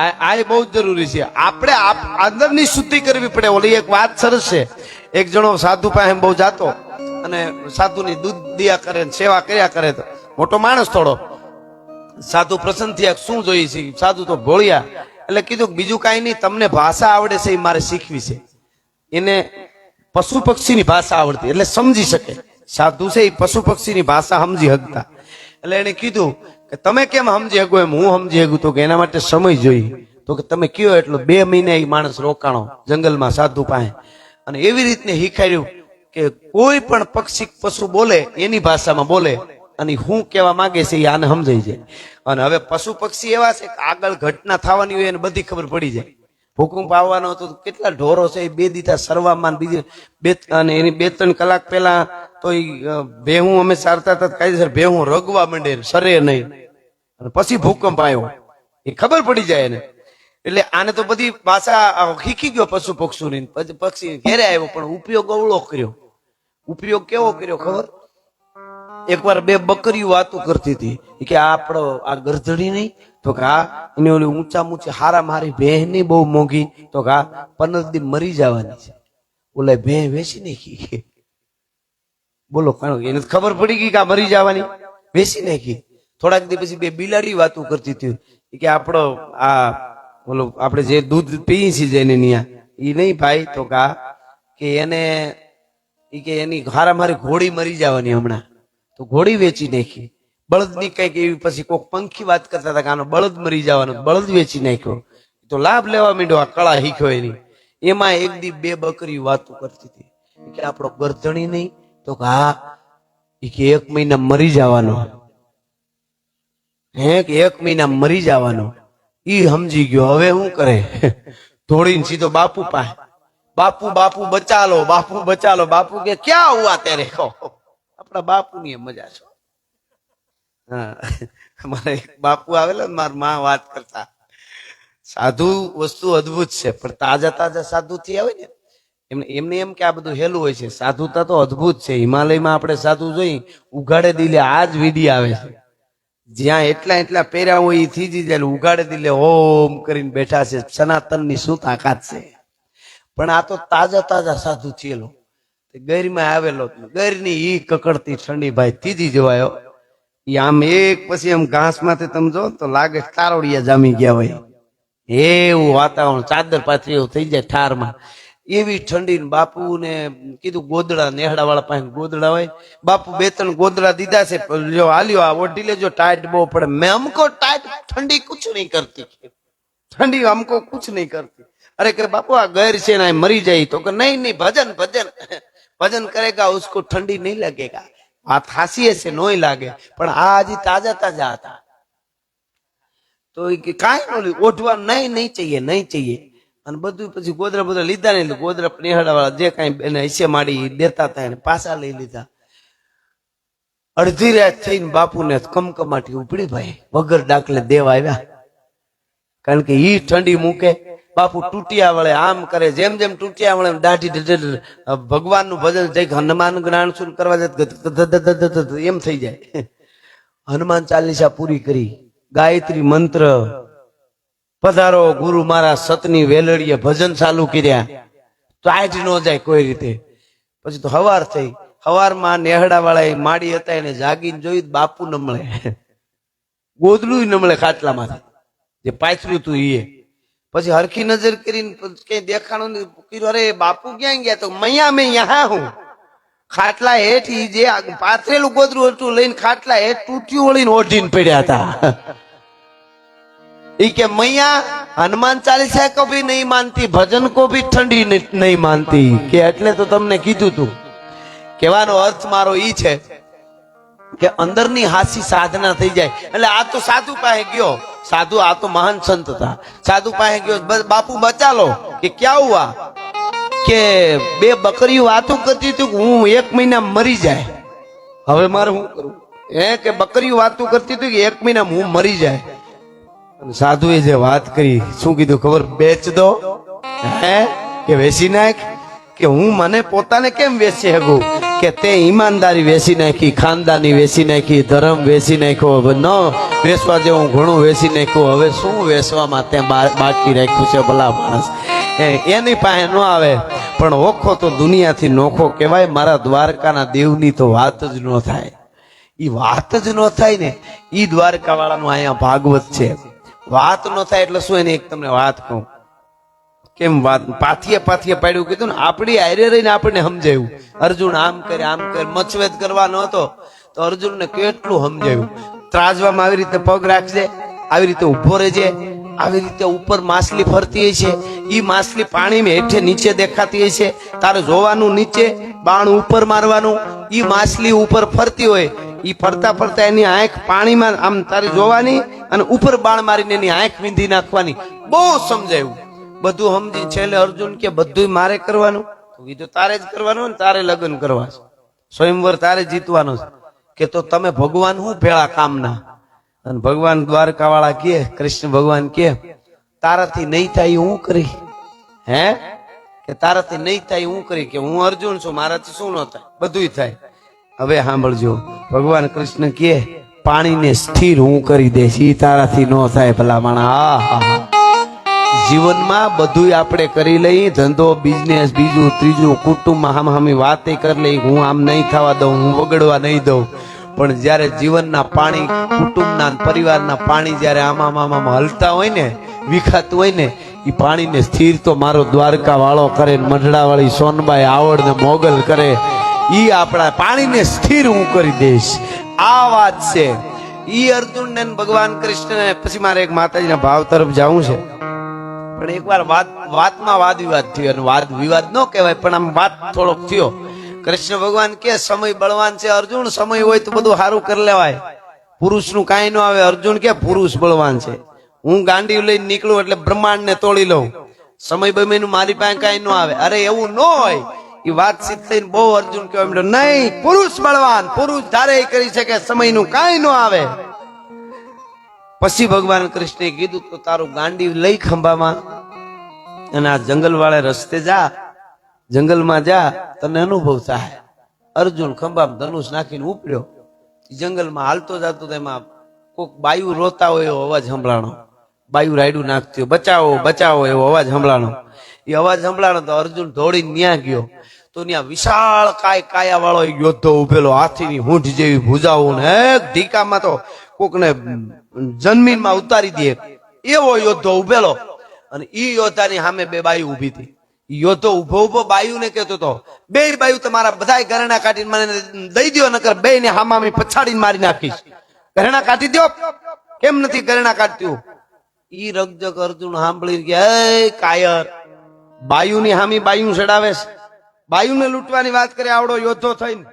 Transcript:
આ એ બહુ જ જરૂરી છે. આપણે આપ- અંદરની શુદ્ધિ કરવી પડે. ઓલી એક વાત સરસ છે. એક જણો સાધુ પાસે બહુ જાતો અને સાધુની દૂધ દિયા કરે સેવા કર્યા કરે તો મોટો માણસ થોડો. સાધુ પ્રસન્ન થયા શું જોઈએ છે? સાધુ તો ભોળિયા. એટલે કીધું કે બીજું કાંઈ નહીં, તમને ભાષા આવડે છે એ મારે શીખવી છે. એને પશુ પક્ષીની ભાષા આવડતી. એટલે સમજી શકે. સાધુ છે એ પશુ પક્ષીની ભાષા સમજી શકતા. એટલે એને કીધું કે તમે કેમ સમજી શકો એમ? હું સમજી શકું તો કે એના માટે સમય જોઈએ. તો કે તમે કયો એટલો બે મહિને એ માણસ રોકાણો જંગલમાં સાધુ પાસે. અને એવી રીતને શીખાડ્યું કે કોઈ પણ પક્ષી પશુ બોલે, એની ભાષામાં બોલે. અને હું કહેવા માંગે છે એ આને સમજાઈ જાય. અને હવે પશુ પક્ષી એવા છે કે આગળ ઘટના થવાની હોય એને બધી ખબર પડી જાય. ભૂકંપ આવવાનો હતો કેટલા ઢોરો છે, એ બે દીધા સરવામાં બીજે બે અને એની બે ત્રણ કલાક પહેલા તો એ ભેહું અમે સારતા હતા કાયદેસર ભેહું રગવા માંડે, સરે નહીં. અને પછી ભૂકંપ આવ્યો એ ખબર પડી જાય એને. એટલે આને તો બધી ભાષા ખીખી ગયો પશુ પક્ષીની પછી પક્ષી ઘેરે આવ્યો, પણ ઉપયોગ અવળો કર્યો. ઉપયોગ કેવો કર્યો, ખબર? એકવાર બે બકરીઓ વાતો કરતી હતી. કે, આ આપણો આ ગરધડી નહીં? તો કે આ એની ઓલી ઊંચા ઊંચી હારા મારી ભેહ નહીં બહુ મોંઘી. તો કે આ પંદર દી મરી જવાની છે. ઓલે ભેહ વેચી નાખી. બોલો કારણ એને ખબર પડી ગઈ કે આ મરી જવાની. વેચી નાખી. થોડાક દી પછી બે બિલાડી વાતો કરતી હતી. કે આપણો આ, બોલો, આપણે જે દૂધ પીએ છીએ જેને ન્યા. એ નહીં ભાઈ, તો કા કે એને એ કે એની હારા મારી ઘોડી મરી જવાની હમણાં. તો ઘોડી વેચી નાખી. બળદની કંઈક એવી પછી કોઈક પંખી વાત કરતા હતા કે આનો બળદ મરી જવાનો. બળદ વેચી નાખ્યો. તો લાભ લેવા માંડ્યો આ કળા શીખ્યો એની. એમાં એક દી બે બકરી વાતો કરતી હતી. કે આપણો ગરધણી નહીં. તો કે એક મહિના મરી જવાનો. હે, કે એક મહિના મરી જવાનો. ઈ સમજી ગયો, હવે શું કરે? દોડીને સીધો બાપુ પાસે. બાપુ બાપુ, બચાલો બાપુ બચાલો. બાપુ કે, ક્યાં હુઆ તેરે? કહો આપણા બાપુ ની મજા છો. હા. મારે બાપુ આવેલા ને, મારા માં વાત કરતા. સાધુ વસ્તુ અદભુત છે, પણ તાજા તાજા સાધુ થી આવે ને એમને એમને એમ કે આ બધું હેલું હોય છે. સાધુતા તો અદ્ભુત છે. હિમાલયમાં આપણે સાધુ જોઈ, ઉઘાડે દિલે આ જ વિધિ આવે છે. જ્યાં એટલા એટલા પહેર્યા હોય એ થીજી જાય ઉઘાડે દિલે હોમ કરીને બેઠા છે. સનાતનની શું તાકાત છે? પણ આ તો તાજા તાજા સાધુ તે ગેરમાં આવેલો ગેરની ઈ કકડતી ઠંડી ભાઈ થીજી જવાયો. એ આમ એક પછી એમ ઘાસમાંથી તમે જો તો લાગે તારોડિયા જામી ગયા હોય. એવું વાતાવરણ, ચાદર પાથરી થઈ જાય ઠારમાં. એવી ઠંડી બાપુને કીધું ગોદડા નેહડા વાળા પાસે ગોદડા હોય. બાપુ બે ત્રણ ગોદડા દીધા છે જો હાલ્યો આ ઓઢી લેજો, ટાઈટ બહુ પડે. મેં અમકો ટાઈટ ઠંડી કુછ નહીં કરતી. ઠંડી અમકો કુછ નહીં કરતી. અરે કે બાપુ આ ગેર છે ને મરી જાય તો કે નહીં નહીં, ભજન ભજન. ભજન કરેગા ઉસકો ઠંડી નહીં લગેગા આ હાસી હશે નોય લાગે. પણ આ હજી તાજા તાજા હતા. તો કાંઈ ઓઢવા નહીં નહીં ચાહીએ નહીં ચાહીએ અને બધું પછી ગોદરા બોદરા લીધા નહીં તો ગોદરા જે કાંઈ એને હિસ્સે માડી દેતા હતા એને પાછા લઈ લીધા. અડધી રાત થઈને બાપુને કમકમાટી ઉપડી ભાઈ. વગર દાખલે દેવા આવ્યા. કારણ કે ઈ ઠંડી મૂકે. બાપુ તૂટ્યા વળે આમ કરે, જેમ જેમ તૂટ્યા વળે દાઢી ભગવાનનું ભજન જઈ હનુમાન જ્ઞાન સુન કરવા જાય? એમ થઈ જાય. હનુમાન ચાલીસા પૂરી કરી. ગાયત્રી મંત્ર પધારો, ગુરુ મારા સતની વેલડીએ ભજન ચાલુ કર્યા. તો આજ ન જાય કોઈ રીતે. પછી તો હવાર થઈ. હવારમાં નેહડા વાળા માડી હતા એને જાગીને જોયું, બાપુ ન મળે. ગોદડું ન મળે ખાટલામાંથી. જે પાથર્યું તું એ પછી હરખી નજર કરીને કઈ દેખાણું કર્યું અરે, બાપુ ક્યાં ગયા તો? મૈયા, મેં યહા હું. ખાટલા હેઠ જે પાથરેલું ગોદરું હતું, લઈને ખાટલા હેઠ તૂટ્યું વળીને ઓઢીને પડ્યા હતા. ઈ કે મૈયા, હનુમાન ચાલીસા કો ભી નહીં માનતી, ભજન કો ભી ઠંડી નહીં માનતી. કે એટલે તો તમને કીધું તું. કહેવાનો અર્થ મારો ઈ છે કે અંદરની હાસી સાધના થઈ જાય. એટલે આ તો સાધુ પાસે ગયો. સાધુ આ તો મહાન સંત હતા. સાધુ પાસે ગયો. બાપુ બચાલો. કે ક્યાં હુઆ કે બે બકરીઓ વાતો કરતી હતી કે હું એક મહિના મરી જાય. હવે મારે હું કરું? હે? કે બકરીઓ વાતો કરતી હતી કે એક મહિના હું મરી જાય? સાધુએ જે વાત કરી, શું કીધું ખબર? બેચ દો. હે? કે વેચી નાખ? કે હું મને પોતાને કેમ વેચી શકું? કે તે ઈમાનદારી વેચી નાખી, ખાનદાની વેચી નાખી, ધર્મ વેચી નાખ્યો. હવે ન વેચવા જેવું ઘણું વેચી નાખ્યું. હવે શું વેચવામાં તે બાકી રાખ્યું છે ભલા માણસ? એની પાસે ન આવે. પણ ઓખો તો દુનિયાથી નોખો કહેવાય. મારા દ્વારકાના દેવની તો વાત જ ન થાય. એ વાત જ ન થાય ને. એ દ્વારકા વાળાનું અહીંયા ભાગવત છે. વાત ન થાય એટલે શું એની એક તમને વાત કહું? કેમ વાત? પાથીએ પાથીએ પાડ્યું, કીધું ને, આપણી આયરે રહીને આપણને સમજાયું. અર્જુન આમ કરે આમ કરે મચવેદ કરવાનો હતો તો અર્જુનને કેટલું સમજાયું? ત્રાજવામાં આવી રીતે પગ રાખજે, આવી રીતે ઊભો રહેજે, આવી રીતે ઉપર માછલી ફરતી છે એ માછલી પાણીમાં હેઠે નીચે દેખાતી છે તારે જોવાનું નીચે, બાણ ઉપર મારવાનું. એ માછલી ઉપર ફરતી હોય. એ ફરતા ફરતા એની આંખ પાણીમાં, આમ તારે જોવાની અને ઉપર બાણ મારીને એની આંખ વીંધી નાખવાની. બહુ સમજાયું. બધું સમજી છેલ્લે અર્જુન કે બધું મારે કરવાનું? કીધું, તારે જ કરવાનું ને, તારે લગ્ન કરવા સ્વયંવર તારે જીતવાનો કે તો તમે ભગવાન હું ભેળા કામના? અને ભગવાન દ્વારકા વાળા કે કૃષ્ણ ભગવાન કે તારાથી નહીં થાય હું કરી. હે? કે તારાથી નહીં થાય હું કરી કે, હું અર્જુન છું, મારાથી શું ન થાય? બધુંય થાય. હવે સાંભળજો. ભગવાન કૃષ્ણ કે પાણીને સ્થિર હું કરી દઈશ એ તારાથી ન થાય ભલા માણા હા હા જીવનમાં બધું આપણે કરી લઈએ, ધંધો બિઝનેસ બીજું, ત્રીજું કુટુંબમાં હામ હામી વાતે કરી લઈ હું આમ નહીં થવા દઉં, હું વગડવા નહીં દઉં. પણ જ્યારે જીવનના પાણી, કુટુંબના પરિવારના પાણી જ્યારે આમાં આમાં, આમ હલતા હોય ને, વિખાતું હોય ને એ પાણીને સ્થિર તો મારો દ્વારકા વાળો કરે ને મઢડા વાળી સોનબાઈ આવડને મોગલ કરે. એ આપણા પાણીને સ્થિર હું કરી દઈશ. આ વાત છે. ઈ અર્જુન ને ભગવાન કૃષ્ણ પછી મારે એક માતાજીના ભાવ તરફ જવું છે. પણ એકવાર વાત, વાતમાં વાદ વિવાદ થયો અને વાદ વિવાદ ન કહેવાય, પણ આમ વાત થોડોક થયો. કૃષ્ણ ભગવાન કે, સમય બળવાન છે અર્જુન, સમય હોય તો બધું સારું કરી લેવાય. પુરુષનું કાંઈ ન આવે, અર્જુન કે, પુરુષ બળવાન છે. હું ગાંડી લઈને નીકળું એટલે બ્રહ્માંડ ને તોડી લઉં. સમય બમે મારી પાસે કાંઈ ન આવે. અરે એવું ન હોય. એ વાતચીત થઈને બહુ અર્જુન કહેવા માંડ્યો, નહીં, પુરુષ બળવાન, પુરુષ ધારે કરી શકે, સમયનું કાંઈ ન આવે. પછી ભગવાન કૃષ્ણે કીધું, તો તારું ગાંડી લઈ ખંભામાં અને આ જંગલ વાળે રસ્તે જા, જંગલમાં જા, તને અનુભવ થાય. અર્જુન ખંભામાં ધનુષ નાખીને ઉપડ્યો. જંગલમાં હાલતો જતો તેમાં કોક બાયુ રોતા હોય એવો અવાજ સંભળાણો. બાયુ રાયડું નાખતી બચાવો બચાવો એવો અવાજ સંભળાણો. એ અવાજ સંભળાણો તો અર્જુન દોડીને ન્યા ગયો. તો ત્યાં વિશાળ કાય કાયા વાળો યોદ્ધો ઉભેલો હાથીની હૂંઠ જેવી ભૂજાઓ ને ઢીકામાં તો કોકને જમીનમાં ઉતારી દે. એવો યોદ્ધો ઉભેલો. અને ઈ યોદ્ધાની સામે બે બાયુ ઊભી હતી. યોદ્ધો ઊભો ઊભો બાયુને કહેતો હતો બે બાયુ તમારા બધાય ઘરેણા કાઢીને મને દઈ દ્યો નકર બે ને હામામી પછાડીને મારી નાખીશ. ઘરેણા કાઢી દ્યો? કેમ નથી ઘરેણા કાઢતું? ઈ રગજગ અર્જુન સાંભળી ગયા "એ કાયર, બાયુની હામી બાયુ ચડાવે છે. બાયુને લૂંટવાની વાત કરે, આવડો યોદ્ધો થઈને.